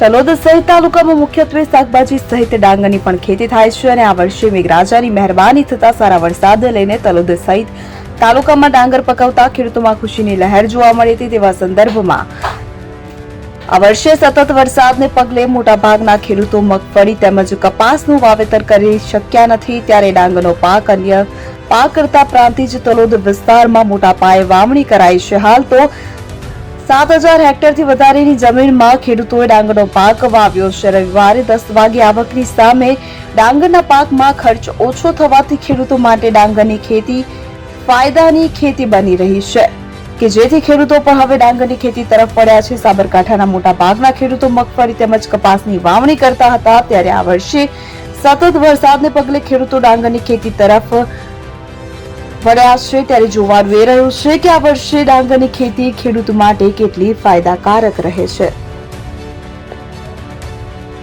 તલોદ સહિત તાલુકામાં મુખ્યત્વે શાકભાજી સહિત ડાંગરની પણ ખેતી થાય છે અને આ વર્ષે મેઘરાજાની મહેરબાની થતા સારા વરસાદ લઈને તલોદ સહિત તાલુકામાં ડાંગર પકવતા ખેડૂતોમાં ખુશીની લહેર જોવા મળી હતી તેવા સંદર્ભમાં આ વર્ષે સતત વરસાદને પગલે મોટાભાગના ખેડૂતો મગફળી તેમજ કપાસનું વાવેતર કરી શક્યા નથી ત્યારે ડાંગરનો પાક અન્ય પાક કરતા પ્રાંતિજ તલોદ વિસ્તારમાં મોટા પાયે વાવણી કરાઈ છે. હાલ તો સાત હજાર હેક્ટરથી વધારેની જમીનમાં ખેડૂતોએ ડાંગરનો પાક વાવ્યો. છે રવિવારે દસ વાગે આવકની સામે ડાંગરના પાકમાં ખર્ચ ઓછો થવાથી ખેડૂતો માટે ડાંગરની ખેતી ફાયદાની ખેતી બની રહી છે. કે જેથી ખેડૂતો પણ હવે ડાંગરની ખેતી તરફ પડ્યા છે. સાબરકાંઠાના મોટા ભાગના ખેડૂતો મગફળી તેમજ કપાસની વાવણી કરતા હતા. ત્યારે આ વર્ષે સતત વરસાદને પગલે ખેડૂતો ડાંગરની ખેતી તરફ વળ્યા છે ત્યારે જોવાનું એ રહ્યું છે કે આ વર્ષે ડાંગરની ખેતી ખેડૂત માટે કેટલી ફાયદાકારક રહે છે.